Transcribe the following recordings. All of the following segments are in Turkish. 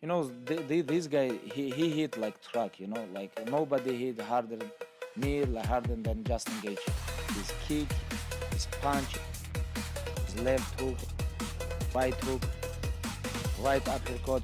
You know, th- th- this guy he, he hit like truck. You know, like nobody hit harder me like harder than Justin Gage. His kick, his punch, his left hook, right hook, right uppercut.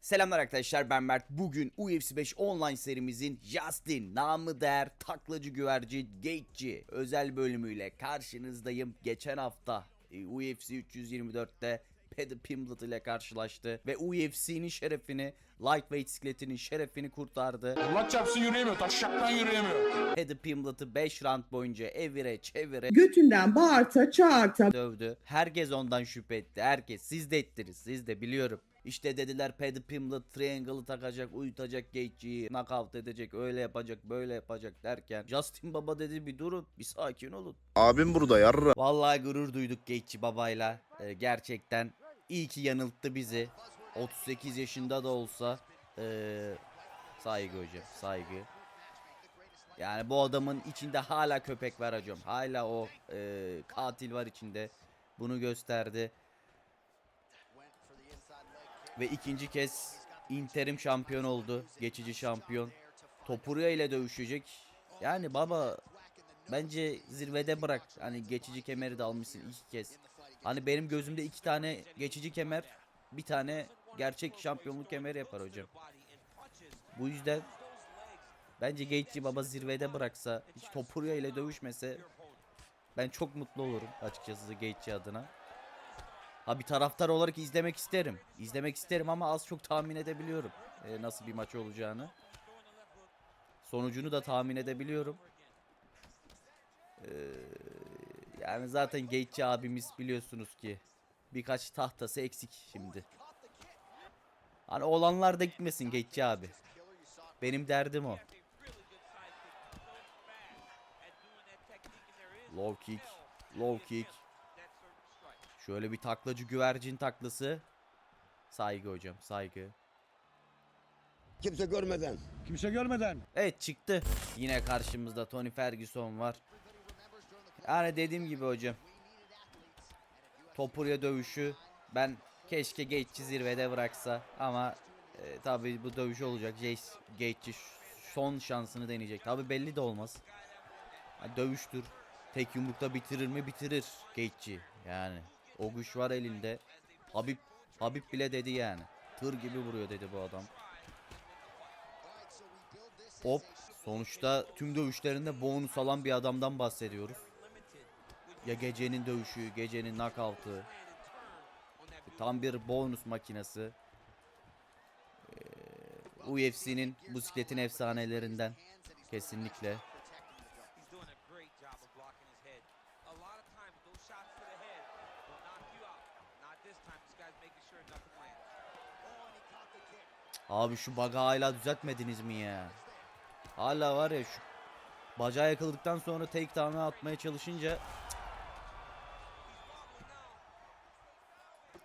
Selamlar arkadaşlar ben Mert. Bugün UFC 5 online serimizin Justin namı değer taklacı güvercin Gate'ci özel bölümüyle karşınızdayım. Geçen hafta UFC 324'te Paddy Pimblett ile karşılaştı ve UFC'nin şerefini, lightweight sikletinin şerefini kurtardı. Allah çarpsın yürüyemiyor. Taşşaktan yürüyemiyor. Paddy Pimblett'ı 5 round boyunca evire çevire götünden bağırta çağırta dövdü. Herkes ondan şüphe etti. Herkes. Siz de ettiniz. Siz de biliyorum. İşte dediler Paddy Pimblett triangle'ı takacak, uyutacak Gaethje'yi, knockout edecek, öyle yapacak, böyle yapacak derken Justin Baba dedi bir durun, bir sakin olun. Abim burada yarra. Vallahi gurur duyduk Gaethje babayla. Ee, gerçekten iyi ki yanılttı bizi. 38 yaşında da olsa ee, saygı hocam, saygı. Yani bu adamın içinde hala köpek var hocam. Hala o ee, katil var içinde. Bunu gösterdi. Ve ikinci kez interim şampiyon oldu. Geçici şampiyon. Topuria ile dövüşecek. Yani baba bence zirvede bırak. Hani geçici kemeri de almışsın iki kez. Hani benim gözümde iki tane geçici kemer, bir tane gerçek şampiyonluk kemeri yapar hocam. Bu yüzden bence Gaethje baba zirvede bıraksa, hiç Topuria ile dövüşmese ben çok mutlu olurum açıkçası Gaethje adına. Ha bir taraftar olarak izlemek isterim. İzlemek isterim ama az çok tahmin edebiliyorum e, nasıl bir maç olacağını. Sonucunu da tahmin edebiliyorum. Ee, yani zaten Gate'ci abimiz biliyorsunuz ki birkaç tahtası eksik şimdi. Hani olanlar da gitmesin Gate'ci abi. Benim derdim o. Low kick, low kick. Şöyle bir taklacı güvercin taklası. Saygı hocam, saygı. Kimse görmeden. Kimse görmeden. Evet çıktı. Yine karşımızda Tony Ferguson var. Yani dediğim gibi hocam. Topuria dövüşü ben keşke Gaethje zirvede bıraksa ama e, tabi bu dövüş olacak. Gaethje son şansını deneyecek. Tabi belli de olmaz. Ha, dövüştür. Tek yumrukta bitirir mi? Bitirir Gaethje. Yani o güç var elinde. Habib Habib bile dedi yani. Tır gibi vuruyor dedi bu adam. Hop. Sonuçta tüm dövüşlerinde bonus alan bir adamdan bahsediyoruz. Ya gecenin dövüşü, gecenin knockout'ı. Tam bir bonus makinesi. Ee, UFC'nin bu sikletin efsanelerinden. Kesinlikle. He's doing a great job of blocking his head. A lot of times, those shots to the head will knock you out. Not this time. This guy's making sure nothing lands. Abi şu baga hala düzeltmediniz mi ya? Hala var ya şu bacağı yakaladıktan sonra take down'a atmaya çalışınca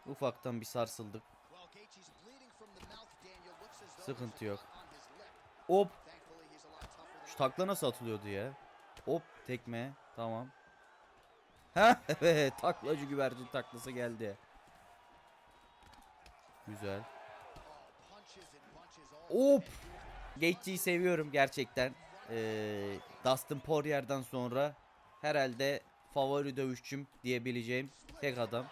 ufaktan bir sarsıldık. Sıkıntı yok. Hop. Şu takla nasıl atılıyordu ya? Hop tekme. Tamam. Ha taklacı güvercin taklası geldi. Güzel. Hop. Gaethje'yi seviyorum gerçekten. Ee, Dustin Poirier'dan sonra herhalde favori dövüşçüm diyebileceğim tek adam.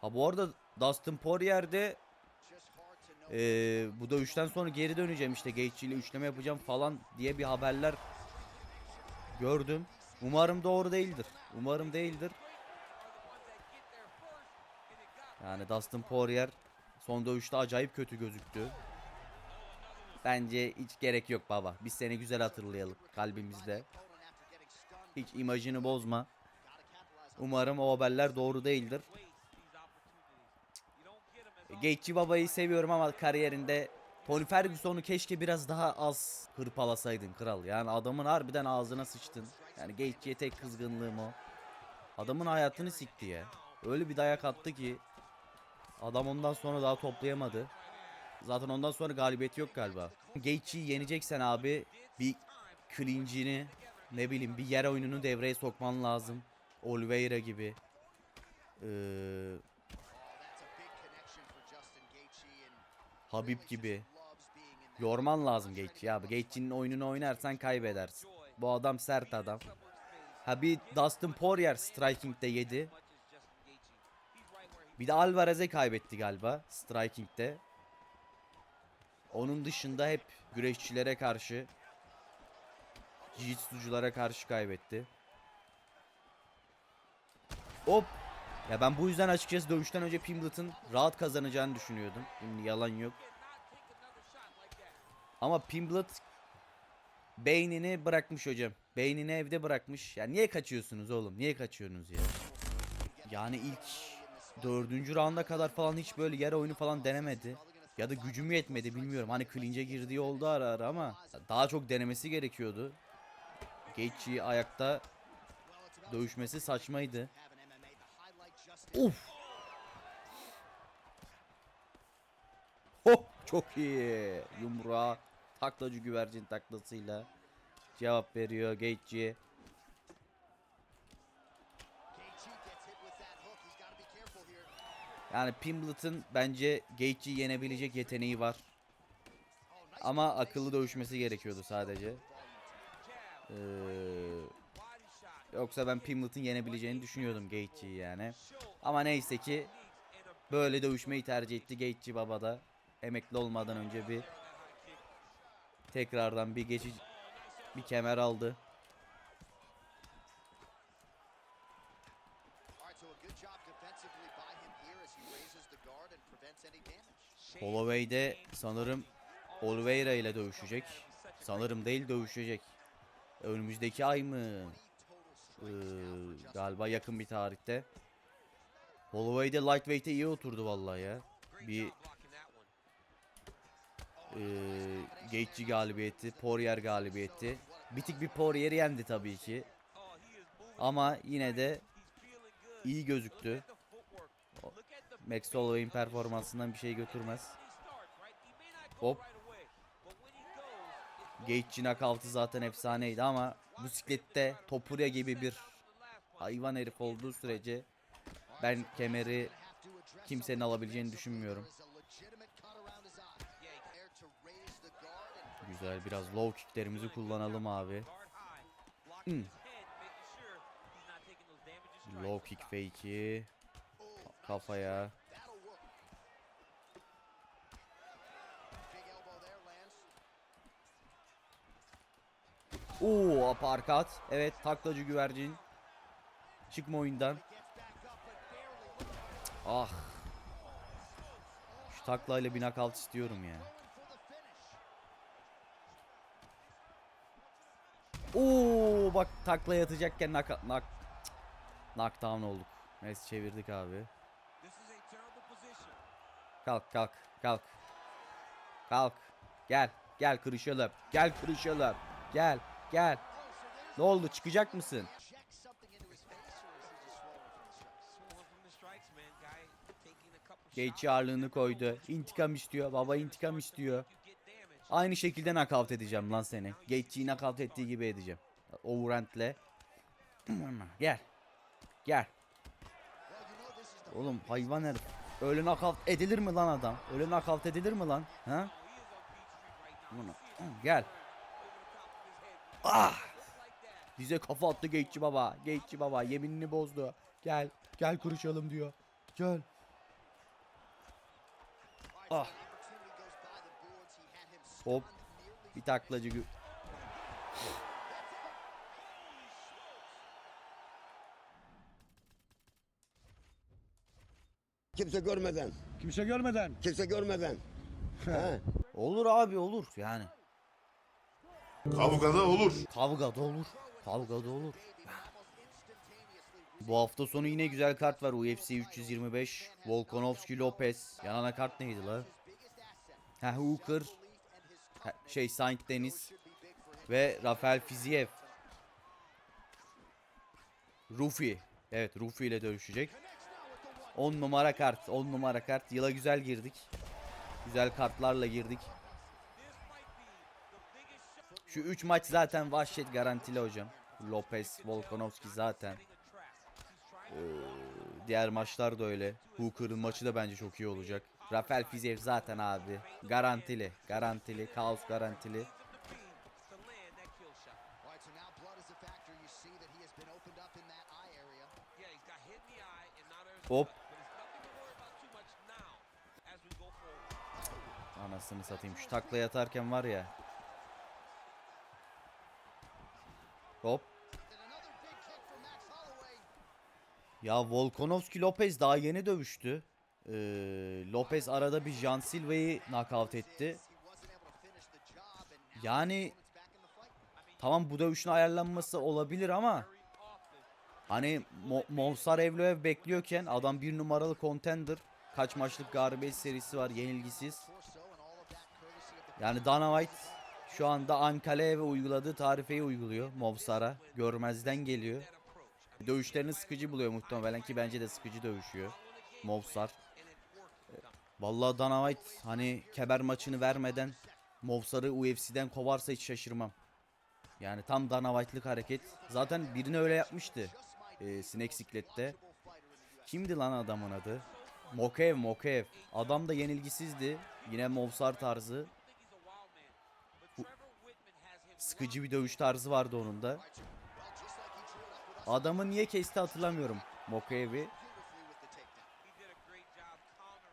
Ha bu arada Dustin Poirier'de ee, bu dövüşten sonra geri döneceğim işte Gaethje ile üçleme yapacağım falan diye bir haberler gördüm. Umarım doğru değildir. Umarım değildir. Yani Dustin Poirier son dövüşte acayip kötü gözüktü. Bence hiç gerek yok baba. Biz seni güzel hatırlayalım kalbimizde. Hiç imajını bozma. Umarım o haberler doğru değildir. Gaethje babayı seviyorum ama kariyerinde Tony Ferguson'u keşke biraz daha az hırpalasaydın kral. Yani adamın harbiden ağzına sıçtın. Yani Gaethje'ye tek kızgınlığım o. Adamın hayatını sikti ya. Öyle bir dayak attı ki Adam ondan sonra daha toplayamadı. Zaten ondan sonra galibiyeti yok galiba. Gaethje'yi yeneceksen abi bir clinch'ini ne bileyim bir yer oyununu devreye sokman lazım. Oliveira gibi. Ee, Habib gibi. Yorman lazım Gaethje ya. Gaethje'nin oyununu oynarsan kaybedersin. Bu adam sert adam. Ha bir Dustin Poirier striking'de yedi. Bir de Alvarez'e kaybetti galiba striking'de. Onun dışında hep güreşçilere karşı Jiu-Jitsu'culara karşı kaybetti. Hop. Ya ben bu yüzden açıkçası dövüşten önce Pimblett'ın rahat kazanacağını düşünüyordum. Şimdi yalan yok. Ama Pimblet beynini bırakmış hocam. Beynini evde bırakmış. Ya niye kaçıyorsunuz oğlum? Niye kaçıyorsunuz ya? Yani ilk dördüncü rounda kadar falan hiç böyle yer oyunu falan denemedi. Ya da gücüm yetmedi bilmiyorum. Hani clinch'e girdiği oldu ara ara ama daha çok denemesi gerekiyordu. Gaethje'yi ayakta dövüşmesi saçmaydı. Uf. Hop çok iyi. Yumruğa taklacı güvercin taklasıyla cevap veriyor Gaethje. Yani Pimblett'ın bence Gaethje'yi yenebilecek yeteneği var. Ama akıllı dövüşmesi gerekiyordu sadece. Ee, yoksa ben Pimblett'ın yenebileceğini düşünüyordum Gaethje'yi yani. Ama neyse ki böyle dövüşmeyi tercih etti Gaethje baba da. Emekli olmadan önce bir tekrardan bir geçici bir kemer aldı. Holloway'de sanırım Oliveira ile dövüşecek. Sanırım değil dövüşecek. Önümüzdeki ay mı? Ee, galiba yakın bir tarihte. Holloway'de lightweight'e iyi oturdu vallahi ya. Bir e, Gaethje galibiyeti, Poirier galibiyeti. Bitik bir Poirier'i yendi tabii ki. Ama yine de iyi gözüktü. Max Holloway'in performansından bir şey götürmez. Hop. Gaethje knockout'ı zaten efsaneydi ama bisiklette Topuria gibi bir hayvan herif olduğu sürece ben kemeri kimsenin alabileceğini düşünmüyorum. Güzel biraz low kicklerimizi kullanalım abi. Hmm. Low kick fake'i kafaya. Oo aparkat. Evet taklacı güvercin. Çıkma oyundan. Ah. Şu taklayla bir knockout istiyorum ya. Oo bak takla yatacakken knock, knock, knockdown olduk. Neyse çevirdik abi. Kalk kalk kalk. Kalk. Gel. Gel kırışalım. Gel kırışalım. Gel. Gel. Ne oldu çıkacak mısın? Gaethje ağırlığını koydu. İntikam istiyor. Baba intikam istiyor. Aynı şekilde knockout edeceğim lan seni. Gaethje'yi knockout ettiği gibi edeceğim. Overhand'le. Gel. Gel. Oğlum hayvan herif. Öyle knockout edilir mi lan adam? Öyle knockout edilir mi lan? Ha? Gel. Ah! Bize kafa attı Gaethje baba. Gaethje baba yeminini bozdu. Gel. Gel kuruşalım diyor. Gel. Ah. Hop. Bir taklacı gü- Kimse görmeden. Kimse görmeden. Kimse görmeden. He. Olur abi olur yani. Kavgada olur. Kavgada olur. Kavgada olur. Bu hafta sonu yine güzel kart var. UFC 325. Volkanovski Lopez. Yanana kart neydi la? Ha Hooker. Şey Saint Denis. Ve Rafael Fiziev. Rufi. Evet Rufi ile dövüşecek. 10 numara kart. 10 numara kart. Yıla güzel girdik. Güzel kartlarla girdik. Şu 3 maç zaten vahşet garantili hocam. Lopez, Volkanovski zaten. Ee, diğer maçlar da öyle. Hooker'ın maçı da bence çok iyi olacak. Rafael Fiziev zaten abi. Garantili. Garantili. Kaos garantili. Hop. Anasını satayım. Şu takla yatarken var ya. Hop. Ya Volkanovski Lopez daha yeni dövüştü. Ee, Lopez arada bir Jan Silva'yı knockout etti. Yani tamam bu dövüşün ayarlanması olabilir ama hani Mo Movsar Evloev bekliyorken adam bir numaralı contender. Kaç maçlık galibiyet serisi var yenilgisiz. Yani Dana White şu anda Ankala'ya uyguladığı tarifeyi uyguluyor Movsar'a. Görmezden geliyor. Dövüşlerini sıkıcı buluyor muhtemelen ki bence de sıkıcı dövüşüyor. Movsar. Vallahi Dana White hani keber maçını vermeden Movsar'ı UFC'den kovarsa hiç şaşırmam. Yani tam Dana White'lık hareket. Zaten birini öyle yapmıştı. E, Snake Siklet'te. Kimdi lan adamın adı? Mokev Mokev. Adam da yenilgisizdi. Yine Movsar tarzı. Sıkıcı bir dövüş tarzı vardı onun da. Adamı niye kesti hatırlamıyorum. Mokev'i.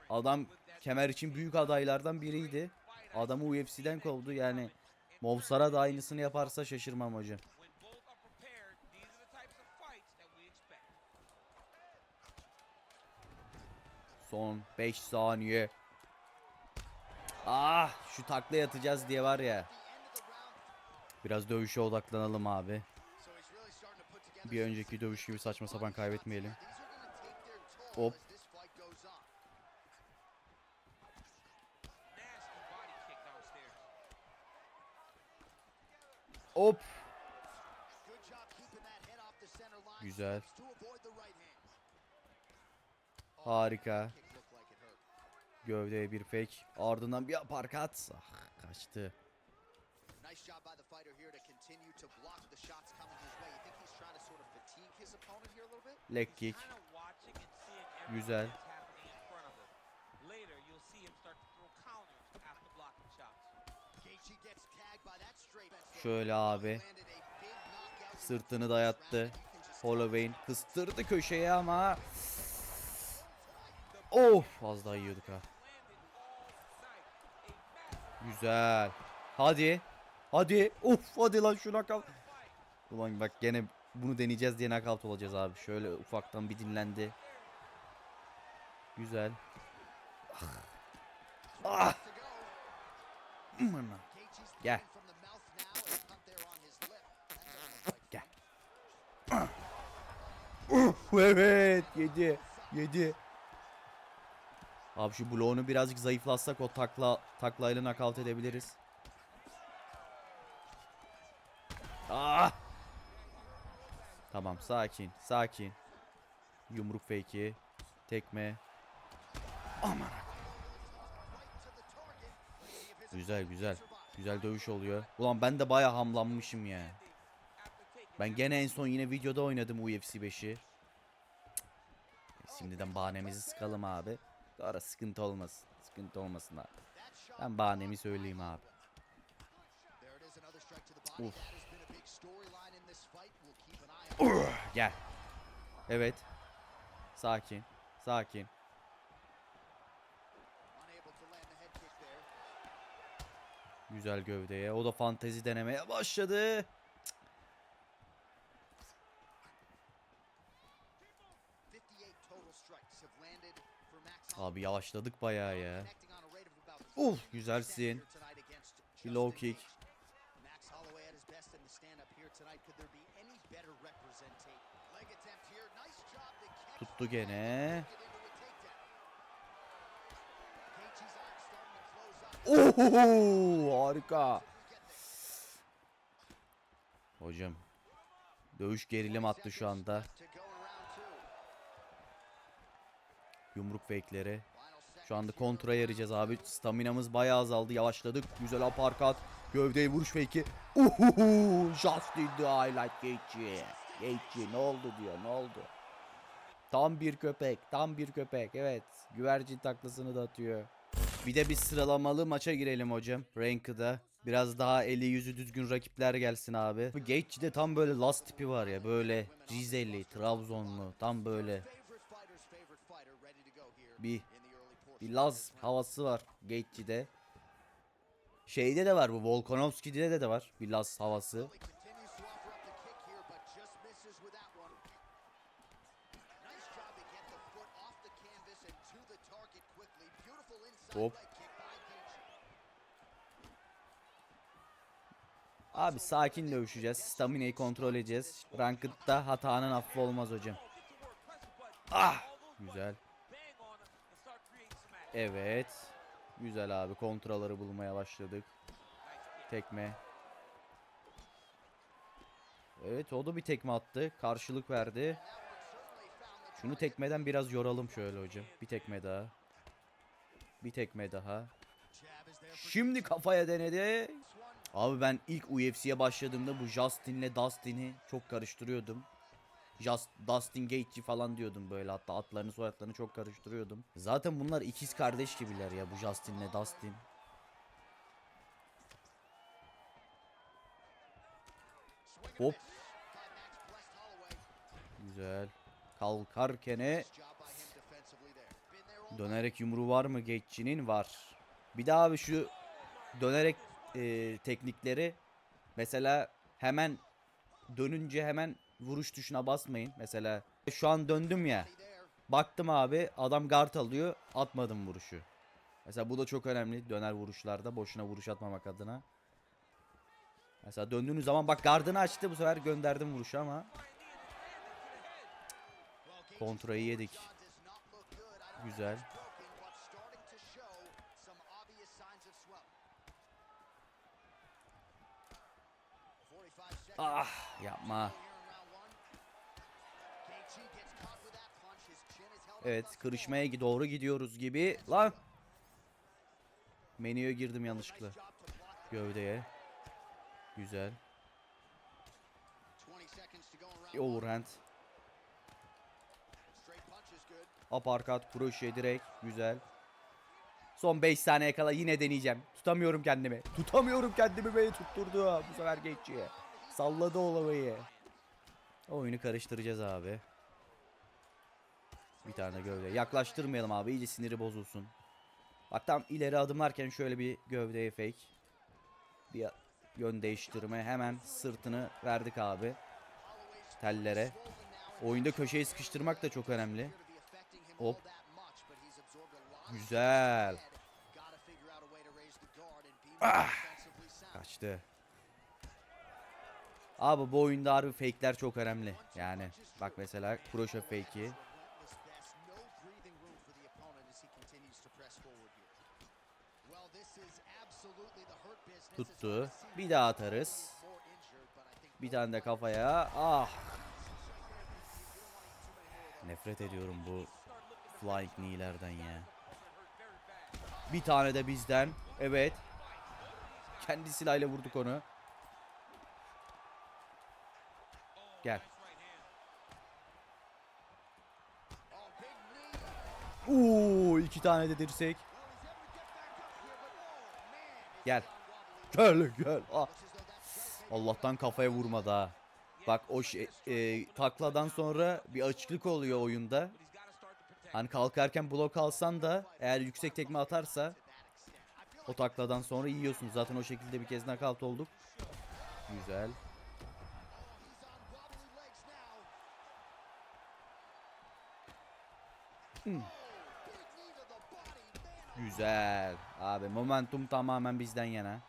Adam kemer için büyük adaylardan biriydi. Adamı UFC'den kovdu yani. Movsar'a da aynısını yaparsa şaşırmam expect. Son 5 saniye. Ah şu takla yatacağız diye var ya. Biraz dövüşe odaklanalım abi. Bir önceki dövüş gibi saçma sapan kaybetmeyelim. Hop. Hop. Güzel. Harika. Gövdeye bir fake. Ardından bir aparkat. Ah kaçtı. Nice job by the fighter here to continue to block the shots coming his way. You think he's trying to sort of fatigue his opponent here a little bit? Leg kick. Güzel. Later, you'll see him start to throw counters after blocking shots. Gaethje gets tagged by that straight. Şöyle abi. Sırtını dayattı. Holloway'in kıstırdı köşeye ama. Of az daha yiyorduk ha. Güzel. Hadi. Hadi. Of hadi lan şu knockout. Ulan bak gene bunu deneyeceğiz diye knockout olacağız abi. Şöyle ufaktan bir dinlendi. Güzel. Ah. Ah. Gel. Gel. Uf, evet yedi. Yedi. Abi şu bloğunu birazcık zayıflatsak o takla taklayla nakavt edebiliriz. Ah! Tamam sakin sakin. Yumruk fake'i. Tekme. Aman. Güzel güzel. Güzel dövüş oluyor. Ulan ben de baya hamlanmışım ya. Ben gene en son yine videoda oynadım UFC 5'i. Şimdiden bahanemizi sıkalım abi. Sonra sıkıntı olmasın. Sıkıntı olmasın abi. Ben bahanemi söyleyeyim abi. There Gel. Evet. Sakin. Sakin. Güzel gövdeye. O da fantezi denemeye başladı. 58 total strikes have landed for Max Abi yavaşladık bayağı ya. Uf güzelsin. low kick. Close up. Oho harika. Hocam. Dövüş gerilim attı şu anda. Yumruk fake'leri. Şu anda kontra yarayacağız abi. Staminamız bayağı azaldı. Yavaşladık. Güzel aparkat. Gövdeye vuruş fake'i. Uhuhu. Justin the highlight Gaethje. Gaethje ne oldu diyor ne oldu. Tam bir köpek. Tam bir köpek. Evet. Güvercin taklasını da atıyor. Bir de bir sıralamalı maça girelim hocam. Ranked'a. Biraz daha eli yüzü düzgün rakipler gelsin abi. Bu Gaethje'de tam böyle last tipi var ya. Böyle Rizeli, Trabzonlu. Tam böyle bir bir Laz havası var Gaethje'de. Şeyde de var bu Volkanovski'de de de var bir Laz havası. Gaethje. Abi sakin dövüşeceğiz. Stamina'yı kontrol edeceğiz. Ranked'da hatanın affı olmaz hocam. Ah! Güzel. Evet. Güzel abi kontraları bulmaya başladık. Tekme. Evet o da bir tekme attı. Karşılık verdi. Şunu tekmeden biraz yoralım şöyle hocam. Bir tekme daha. Bir tekme daha. Şimdi kafaya denedi. Abi ben ilk UFC'ye başladığımda bu Justin'le Dustin'i çok karıştırıyordum. Just, Dustin Gaethje falan diyordum böyle hatta atlarını soyadlarını çok karıştırıyordum. Zaten bunlar ikiz kardeş gibiler ya bu Justin'le Dustin. Hop. Güzel. Kalkarkene dönerek yumruğu var mı Gaethje'nin? Var. Bir daha abi şu dönerek e, teknikleri mesela hemen dönünce hemen vuruş tuşuna basmayın. Mesela şu an döndüm ya. Baktım abi adam guard alıyor atmadım vuruşu. Mesela bu da çok önemli döner vuruşlarda boşuna vuruş atmamak adına. Mesela döndüğünüz zaman bak gardını açtı bu sefer gönderdim vuruşu ama kontrayı yedik. Güzel. broken, but starting to show some obvious signs of swelling. 45 seconds Ah yapma. Evet kırışmaya doğru gidiyoruz gibi. Lan. Menüye girdim yanlışlıkla. Gövdeye. Güzel. 20 seconds to go in round one. Overhand. Straight punch Uppercut, kroşe direkt. Güzel. Son 5 saniye kala yine deneyeceğim. Tutamıyorum kendimi. Tutamıyorum kendimi beni tutturdu. Bu sefer geçiyor. Salladı olayı. Oyunu karıştıracağız abi. Bir tane gövde. Yaklaştırmayalım abi. iyice siniri bozulsun. Bak tam ileri adımlarken şöyle bir gövdeye fake. Bir yön değiştirme. Hemen sırtını verdik abi. Tellere. Oyunda köşeyi sıkıştırmak da çok önemli. Hop. Güzel. Ah. Kaçtı. Abi bu oyunda harbi fake'ler çok önemli. Yani bak mesela kroşe fake'i. Tuttu. Bir daha atarız. Bir tane de kafaya. Ah. Nefret ediyorum bu flying knee'lerden ya. Bir tane de bizden. Evet. Kendi silahıyla vurduk onu. Gel. Oo, iki tane de dirsek. Gel. Gel gel. Ah. Allah'tan kafaya vurmadı ha. Bak o şey, e, takladan sonra bir açıklık oluyor oyunda. Hani kalkarken blok alsan da eğer yüksek tekme atarsa o takladan sonra yiyorsun. Zaten o şekilde bir kez knockout olduk. Güzel. Hmm. Güzel. Abi momentum tamamen bizden yana.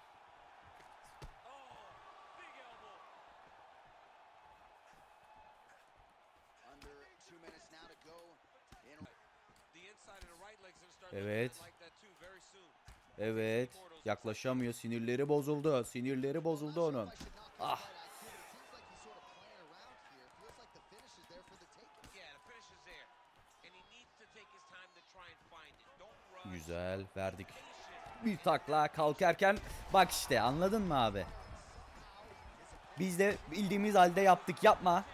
Evet. Evet. Yaklaşamıyor. Sinirleri bozuldu. Sinirleri bozuldu onun. Ah. Güzel. Verdik. Bir takla kalkarken bak işte anladın mı abi? Biz de bildiğimiz halde yaptık yapma.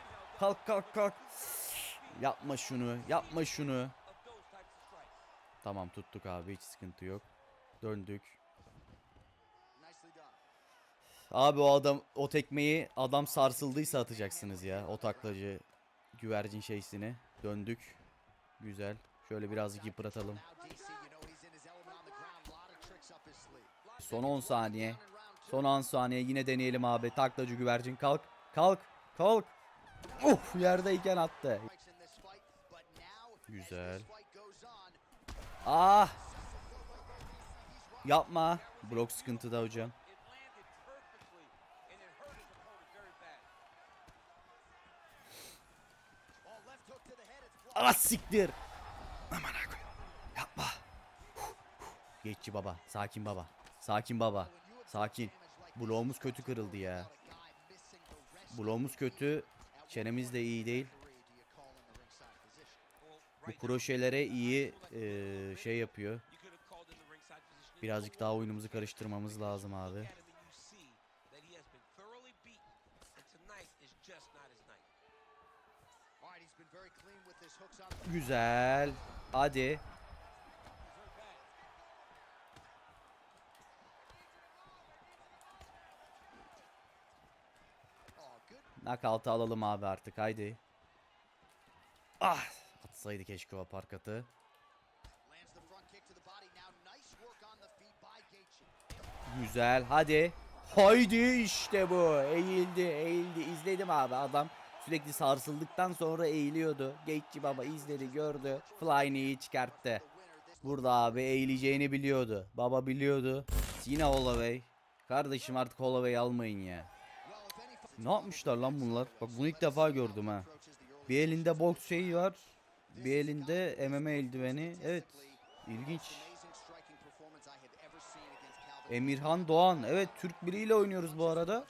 Kalk kalk kalk. Yapma şunu yapma şunu. Tamam tuttuk abi hiç sıkıntı yok. Döndük. Abi o adam o tekmeyi adam sarsıldıysa atacaksınız ya. O taklacı güvercin şeysini. Döndük. Güzel. Şöyle birazcık yıpratalım. Son 10 saniye. Son 10 saniye yine deneyelim abi. Taklacı güvercin kalk. Kalk. Kalk. Uf yerdeyken attı. Güzel. Ah. Yapma. Blok sıkıntıda hocam. Ah siktir. Aman. Yapma. Geççi baba. Sakin baba. Sakin baba. Sakin. Bloğumuz kötü kırıldı ya. Bloğumuz kötü. Çenemiz de iyi değil. Bu kroşelere iyi eee, şey yapıyor. Birazcık daha oyunumuzu karıştırmamız lazım abi. Güzel. Hadi. Good Knockout'ı alalım abi artık haydi. Ah! Atsaydı keşke o parkatı. Güzel hadi. Haydi işte bu. Eğildi eğildi. İzledim abi adam. Sürekli sarsıldıktan sonra eğiliyordu. Gate'ci baba izledi gördü. Fly knee'yi çıkarttı. Burada abi eğileceğini biliyordu. Baba biliyordu. Yine Holloway. Kardeşim artık Holloway almayın ya. Ne yapmışlar lan bunlar? Bak bunu ilk defa gördüm ha. Bir elinde boks şeyi var. Bir elinde MMA eldiveni. Evet. İlginç. Emirhan Doğan. Evet Türk biriyle oynuyoruz bu arada.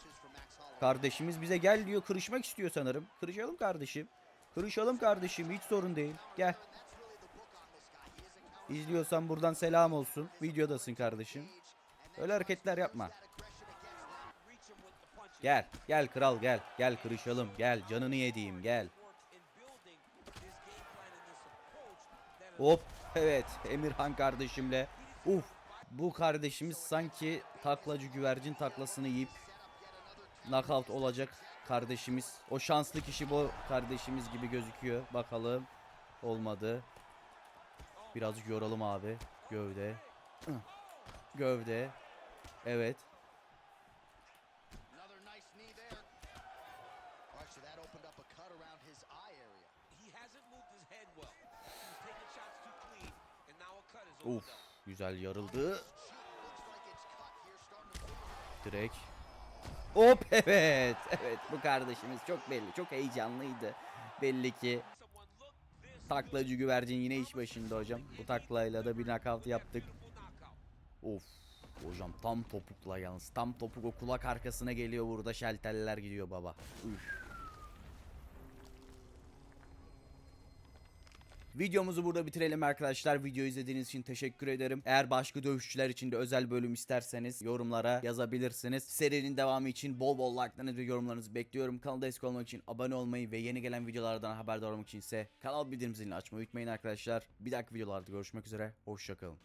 Kardeşimiz bize gel diyor. Kırışmak istiyor sanırım. Kırışalım kardeşim. Kırışalım kardeşim. Hiç sorun değil. Gel. İzliyorsan buradan selam olsun. Videodasın kardeşim. Öyle hareketler yapma. Gel. Gel kral gel. Gel kırışalım. Gel. Canını yediğim gel. Hop. Evet. Emirhan kardeşimle. Uf. Bu kardeşimiz sanki taklacı güvercin taklasını yiyip knockout olacak kardeşimiz. O şanslı kişi bu kardeşimiz gibi gözüküyor. Bakalım. Olmadı. Birazcık yoralım abi. Gövde. Gövde. Evet. Uf. Güzel yarıldı. Direkt. Hop evet. Evet bu kardeşimiz çok belli. Çok heyecanlıydı. Belli ki taklacı güvercin yine iş başında hocam. Bu taklayla da bir knockout yaptık. Of. Hocam tam topukla yalnız. Tam topuk o kulak arkasına geliyor burada şelteller gidiyor baba. Üf. Videomuzu burada bitirelim arkadaşlar. Video izlediğiniz için teşekkür ederim. Eğer başka dövüşçüler için de özel bölüm isterseniz yorumlara yazabilirsiniz. Serinin devamı için bol bol like'larınızı ve yorumlarınızı bekliyorum. Kanala destek olmak için abone olmayı ve yeni gelen videolardan haberdar olmak için ise kanal bildirim zilini açmayı unutmayın arkadaşlar. Bir dahaki videolarda görüşmek üzere. Hoşçakalın.